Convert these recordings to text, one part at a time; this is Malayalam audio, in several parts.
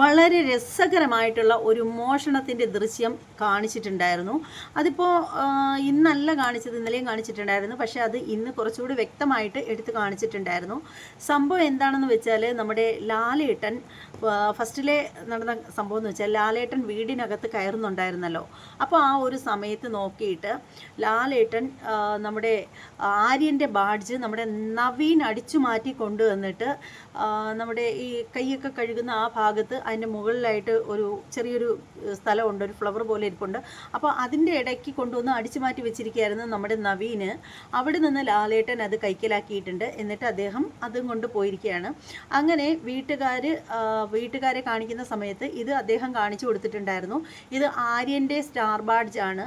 വളരെ രസകരമായിട്ടുള്ള ഒരു മോഷണത്തിന്റെ ദൃശ്യം കാണിച്ചിട്ടുണ്ടായിരുന്നു. അതിപ്പോൾ ഇന്നല്ല കാണിച്ചത് ഇന്നലെയും കാണിച്ചിട്ടുണ്ടായിരുന്നു. പക്ഷെ അത് ഇന്ന് കുറച്ചുകൂടി വ്യക്തമായിട്ട് എടുത്ത് കാണിച്ചിട്ടുണ്ടായിരുന്നു. സംഭവം എന്താണെന്ന് വെച്ചാൽ നമ്മുടെ ലാലേട്ടൻ ഫസ്റ്റിലെ നടന്ന സംഭവം എന്ന് വെച്ചാൽ ലാലേട്ടൻ വീടിനകത്ത് കയറുന്നുണ്ടായിരുന്നല്ലോ. അപ്പോൾ ആ ഒരു സമയത്ത് നോക്കിയിട്ട് ലാലേട്ടൻ നമ്മുടെ ആര്യന്റെ ബാഡ്ജ് നമ്മുടെ നവീൻ അടിച്ചു മാറ്റി കൊണ്ടുവന്നിട്ട് നമ്മുടെ ഈ കൈയൊക്കെ കഴുകുന്ന ആ ഭാഗത്ത് അതിന്റെ മുകളിലായിട്ട് ഒരു ചെറിയൊരു സ്ഥലമുണ്ട് ഒരു ഫ്ലവർ പോലെ ഇരിപ്പുണ്ട്. അപ്പോൾ അതിന്റെ ഇടയ്ക്ക് കൊണ്ടുവന്ന് അടിച്ചു മാറ്റി വെച്ചിരിക്കുകയായിരുന്നു നമ്മുടെ നവീന്. അവിടെ നിന്ന് ലാലേട്ടൻ അത് കൈക്കലാക്കിയിട്ടുണ്ട്. എന്നിട്ട് അദ്ദേഹം അതും കൊണ്ട് പോയിരിക്കുകയാണ്. അങ്ങനെ വീട്ടുകാർ വീട്ടുകാരെ കാണിക്കുന്ന സമയത്ത് ഇത് അദ്ദേഹം കാണിച്ചു കൊടുത്തിട്ടുണ്ടായിരുന്നു. ഇത് ആര്യന്റെ സ്റ്റാർ ബാഡ്ജ് ആണ്.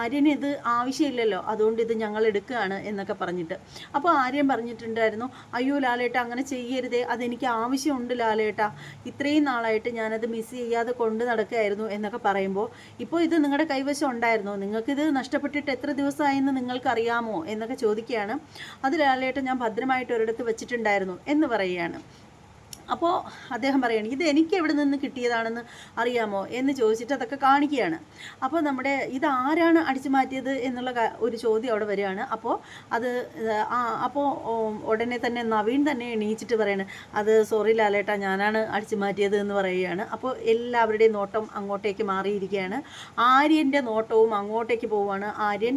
ആര്യൻ ഇത് ആവശ്യമില്ലല്ലോ. അതുകൊണ്ട് ഇത് ഞങ്ങൾ എടുക്കുകയാണ് എന്നൊക്കെ പറഞ്ഞിട്ട്. അപ്പോൾ ആര്യൻ പറഞ്ഞിട്ടുണ്ടായിരുന്നു അയ്യോ ലാലേട്ട അങ്ങനെ ചെയ്യരുതേ. അതെനിക്ക് ആവശ്യമുണ്ട് ലാലേട്ട. ഇത്രയും നാളായിട്ട് ഞാനത് മിസ് ചെയ്യാതെ കൊണ്ട് നടക്കുകയായിരുന്നു എന്നൊക്കെ പറയുമ്പോൾ ഇപ്പോൾ ഇത് നിങ്ങളുടെ കൈവശം ഉണ്ടായിരുന്നോ? നിങ്ങൾക്കിത് നഷ്ടപ്പെട്ടിട്ട് എത്ര ദിവസമായെന്ന് നിങ്ങൾക്കറിയാമോ? എന്നൊക്കെ ചോദിക്കുകയാണ്. അത് ഞാൻ ഭദ്രമായിട്ട് ഒരിടത്ത് വെച്ചിട്ടുണ്ടായിരുന്നു എന്ന് പറയുകയാണ്. അപ്പോൾ അദ്ദേഹം പറയുകയാണ് ഇത് എനിക്ക് എവിടെ നിന്ന് കിട്ടിയതാണെന്ന് അറിയാമോ? എന്ന് ചോദിച്ചിട്ട് അതൊക്കെ കാണിക്കുകയാണ്. അപ്പോൾ നമ്മുടെ ഇത് ആരാണ് അടിച്ചു മാറ്റിയത് എന്നുള്ള ഒരു ചോദ്യം അവിടെ വരികയാണ്. അപ്പോൾ അത് അപ്പോൾ ഉടനെ തന്നെ നവീൻ തന്നെ എണീച്ചിട്ട് പറയാണ് അത് സോറി ലാലേട്ട ഞാനാണ് അടിച്ചു മാറ്റിയത് എന്ന് പറയുകയാണ്. അപ്പോൾ എല്ലാവരുടെയും നോട്ടം അങ്ങോട്ടേക്ക് മാറിയിരിക്കുകയാണ്. ആര്യന്റെ നോട്ടവും അങ്ങോട്ടേക്ക് പോവുകയാണ്. ആര്യൻ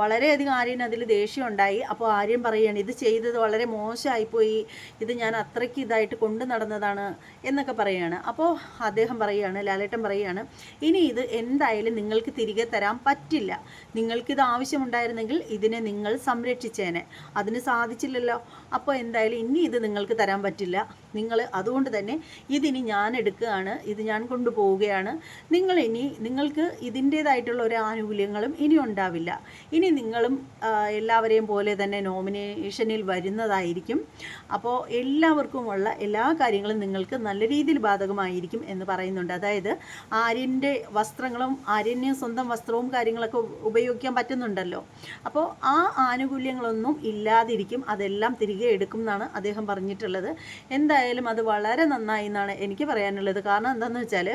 വളരെയധികം ആര്യൻ അതിൽ ദേഷ്യം ഉണ്ടായി. അപ്പോൾ ആര്യൻ പറയുകയാണ് ഇത് ചെയ്തത് വളരെ മോശമായിപ്പോയി. ഇത് ഞാൻ അത്രയ്ക്ക് ഇതായിട്ട് നടന്നതാണ് എന്നൊക്കെ പറയുകയാണ്. അപ്പോൾ അദ്ദേഹം പറയുകയാണ് ലാലേട്ടൻ പറയുകയാണ് ഇനി ഇത് എന്തായാലും നിങ്ങൾക്ക് തിരികെ തരാൻ പറ്റില്ല. നിങ്ങൾക്കിത് ആവശ്യമുണ്ടായിരുന്നെങ്കിൽ ഇതിനെ നിങ്ങൾ സംരക്ഷിച്ചേനെ. അതിന് സാധിച്ചില്ലല്ലോ. അപ്പോൾ എന്തായാലും ഇനി ഇത് നിങ്ങൾക്ക് തരാൻ പറ്റില്ല. നിങ്ങൾ അതുകൊണ്ട് തന്നെ ഇതിനി ഞാൻ എടുക്കുകയാണ് ഇത് ഞാൻ കൊണ്ടുപോവുകയാണ്. നിങ്ങൾ ഇനി നിങ്ങൾക്ക് ഇതിന്റേതായിട്ടുള്ള ഒരു ആനുകൂല്യങ്ങളും ഇനി ഉണ്ടാവില്ല. ഇനി നിങ്ങളും എല്ലാവരെയും പോലെ തന്നെ നോമിനേഷനിൽ വരുന്നതായിരിക്കും. അപ്പോൾ എല്ലാവർക്കുമുള്ള എല്ലാ കാര്യങ്ങളും നിങ്ങൾക്ക് നല്ല രീതിയിൽ ബാധകമായിരിക്കും എന്ന് പറയുന്നുണ്ട്. അതായത് ആര്യന്റെ വസ്ത്രങ്ങളും ആര്യന് സ്വന്തം വസ്ത്രവും കാര്യങ്ങളൊക്കെ ഉപയോഗിക്കാൻ പറ്റുന്നുണ്ടല്ലോ. അപ്പോൾ ആ ആനുകൂല്യങ്ങളൊന്നും ഇല്ലാതിരിക്കും. അതെല്ലാം തിരികെ എടുക്കും എന്നാണ് അദ്ദേഹം പറഞ്ഞിട്ടുള്ളത്. എന്തായാലും അത് വളരെ നന്നായി എന്നാണ് എനിക്ക് പറയാനുള്ളത്. കാരണം എന്താണെന്ന് വെച്ചാൽ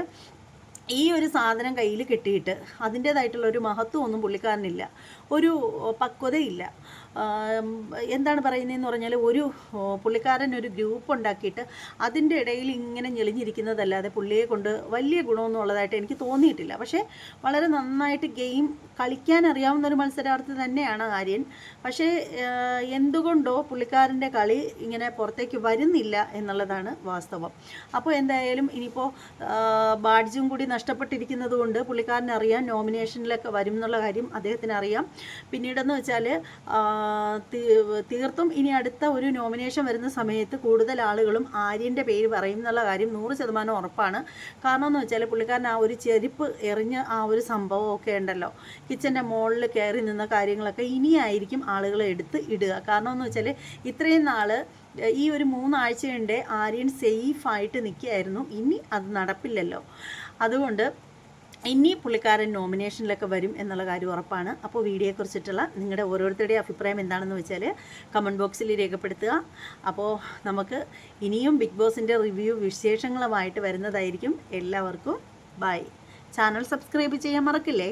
ഈ ഒരു സാധനം കയ്യിൽ കിട്ടിയിട്ട് അതിന്റേതായിട്ടുള്ള ഒരു മഹത്വം ഒന്നും പുള്ളിക്കാരനില്ല. ഒരു പക്വതയില്ല. എന്താണ് പറയുന്നതെന്ന് പറഞ്ഞാൽ ഒരു പുള്ളിക്കാരൻ ഒരു ഗ്രൂപ്പ് ഉണ്ടാക്കിയിട്ട് അതിന്റെ ഇടയിൽ ഇങ്ങനെ ഞെളിഞ്ഞിരിക്കുന്നതല്ലാതെ പുള്ളിയെ കൊണ്ട് വലിയ ഗുണമൊന്നും ഉള്ളതായിട്ട് എനിക്ക് തോന്നിയിട്ടില്ല. പക്ഷേ വളരെ നന്നായിട്ട് ഗെയിം കളിക്കാൻ അറിയാവുന്ന ഒരു മത്സരാർത്ഥി തന്നെയാണ് ആര്യൻ. പക്ഷേ എന്തുകൊണ്ടോ പുള്ളിക്കാരന്റെ കളി ഇങ്ങനെ പുറത്തേക്ക് വരുന്നില്ല എന്നുള്ളതാണ് വാസ്തവം. അപ്പോൾ എന്തായാലും ഇനിയിപ്പോൾ ബാഡ്ജും കൂടി നഷ്ടപ്പെട്ടിരിക്കുന്നത് കൊണ്ട് പുള്ളിക്കാരനറിയാം നോമിനേഷനിലൊക്കെ വരും എന്നുള്ള കാര്യം അദ്ദേഹത്തിന് അറിയാം. പിന്നീടെന്ന് വെച്ചാൽ തീർത്തും ഇനി അടുത്ത ഒരു നോമിനേഷൻ വരുന്ന സമയത്ത് കൂടുതൽ ആളുകളും ആര്യന്റെ പേര് പറയും എന്നുള്ള കാര്യം നൂറ് ശതമാനം ഉറപ്പാണ്. കാരണം എന്ന് വെച്ചാൽ പുള്ളിക്കാരൻ ആ ഒരു ചെരുപ്പ് എറിഞ്ഞ ആ ഒരു സംഭവമൊക്കെ ഉണ്ടല്ലോ. കിച്ചന്റെ മുകളിൽ കയറി നിന്ന കാര്യങ്ങളൊക്കെ ഇനിയായിരിക്കും ആളുകൾ എടുത്ത് ഇടുക. കാരണം എന്ന് വെച്ചാൽ ഇത്രയും നാൾ ഈ ഒരു മൂന്നാഴ്ചയുണ്ട് ആര്യൻ സേഫായിട്ട് നിൽക്കുകയായിരുന്നു. ഇനി അത് നടപ്പില്ലല്ലോ. അതുകൊണ്ട് ഇനി പുള്ളിക്കാരൻ നോമിനേഷനിലൊക്കെ വരും എന്നുള്ള കാര്യം ഉറപ്പാണ്. അപ്പോൾ വീഡിയോയെക്കുറിച്ചിട്ടുള്ള നിങ്ങളുടെ ഓരോരുത്തരുടെയും അഭിപ്രായം എന്താണെന്ന് വെച്ചാൽ കമന്റ് ബോക്സിൽ രേഖപ്പെടുത്തുക. അപ്പോൾ നമുക്ക് ഇനിയും ബിഗ് ബോസിന്റെ റിവ്യൂ വിശേഷങ്ങളുമായിട്ട് വരുന്നതായിരിക്കും. എല്ലാവർക്കും ബൈ ചാനൽ സബ്സ്ക്രൈബ് ചെയ്യാൻ മറക്കില്ലേ?